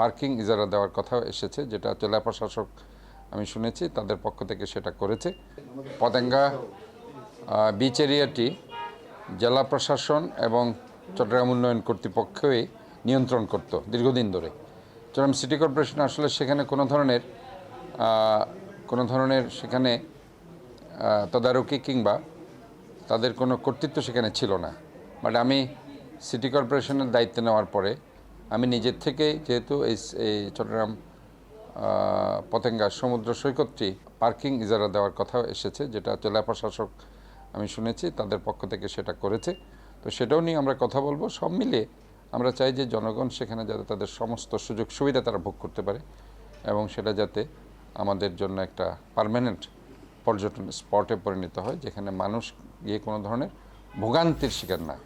Parking ইজারা দেওয়ার কথা এসেছে, যেটা জেলা প্রশাসক আমি শুনেছি, তাদের পক্ষ থেকে সেটা করেছে। পতেঙ্গা বিচ এরিয়াটি জেলা প্রশাসন এবং চট্টগ্রাম উন্নয়ন কর্তৃপক্ষই নিয়ন্ত্রণ করত দীর্ঘদিন ধরে। চট্টগ্রাম সিটি কর্পোরেশন আসলে সেখানে কোনো ধরনের কোনো ধরনের সেখানে তদারকি কিংবা তাদের কোনো কর্তৃত্ব সেখানে ছিল না। বাট আমি সিটি কর্পোরেশনের দায়িত্ব নেওয়ার পরে আমি নিজের থেকে যেহেতু এই চট্টগ্রাম পতেঙ্গা সমুদ্র সৈকতটি পার্কিং ইজারা দেওয়ার কথা এসেছে, যেটা জেলা প্রশাসক আমি শুনেছি, তাদের পক্ষ থেকে সেটা করেছে তো সেটাও নিয়ে আমরা কথা বলব সব মিলিয়ে আমরা চাই যে জনগণ সেখানে যাতে তাদের সমস্ত সুযোগ সুবিধা তারা ভোগ করতে পারে এবং সেটা যাতে আমাদের জন্য একটা পার্মানেন্ট পর্যটন স্পটে পরিণত হয়, যেখানে মানুষ গিয়ে কোনো ধরনের ভোগান্তির শিকার না।